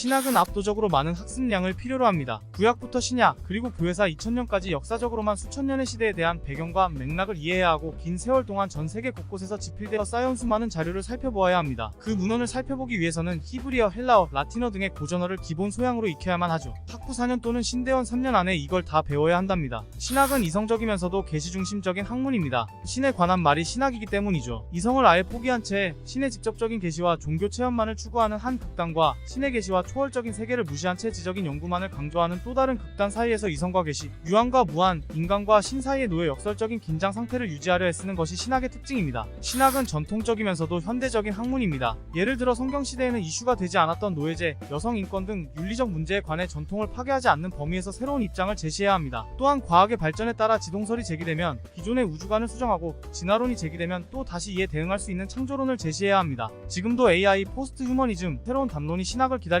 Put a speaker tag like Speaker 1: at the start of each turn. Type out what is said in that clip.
Speaker 1: 신학은 압도적으로 많은 학습량을 필요로 합니다. 구약부터 신약, 그리고 교회사 2000년까지 역사적으로만 수천 년의 시대에 대한 배경과 맥락을 이해해야 하고 긴 세월 동안 전 세계 곳곳에서 집필되어 쌓여온 수많은 자료를 살펴보아야 합니다. 그 문헌을 살펴보기 위해서는 히브리어, 헬라어, 라틴어 등의 고전어를 기본 소양으로 익혀야만 하죠. 학부 4년 또는 신대원 3년 안에 이걸 다 배워야 한답니다. 신학은 이성적이면서도 계시 중심적인 학문입니다. 신에 관한 말이 신학이기 때문이죠. 이성을 아예 포기한 채 신의 직접적인 계시와 종교 체험만을 추구하는 한 극단과 신의 계시와 초월적인 세계를 무시한 채 지적인 연구만을 강조하는 또 다른 극단 사이에서 이성과 계시, 유한과 무한, 인간과 신 사이에 놓여 역설적인 긴장 상태를 유지하려 애쓰는 것이 신학의 특징입니다. 신학은 전통적이면서도 현대적인 학문입니다. 예를 들어 성경 시대에는 이슈가 되지 않았던 노예제, 여성 인권 등 윤리적 문제에 관해 전통을 파괴하지 않는 범위에서 새로운 입장을 제시해야 합니다. 또한 과학의 발전에 따라 지동설이 제기되면 기존의 우주관을 수정하고 진화론이 제기되면 또 다시 이에 대응할 수 있는 창조론을 제시해야 합니다. 지금도 AI, 포스트 휴머니즘, 새로운 담론이 신학을 기다리고 있습니다.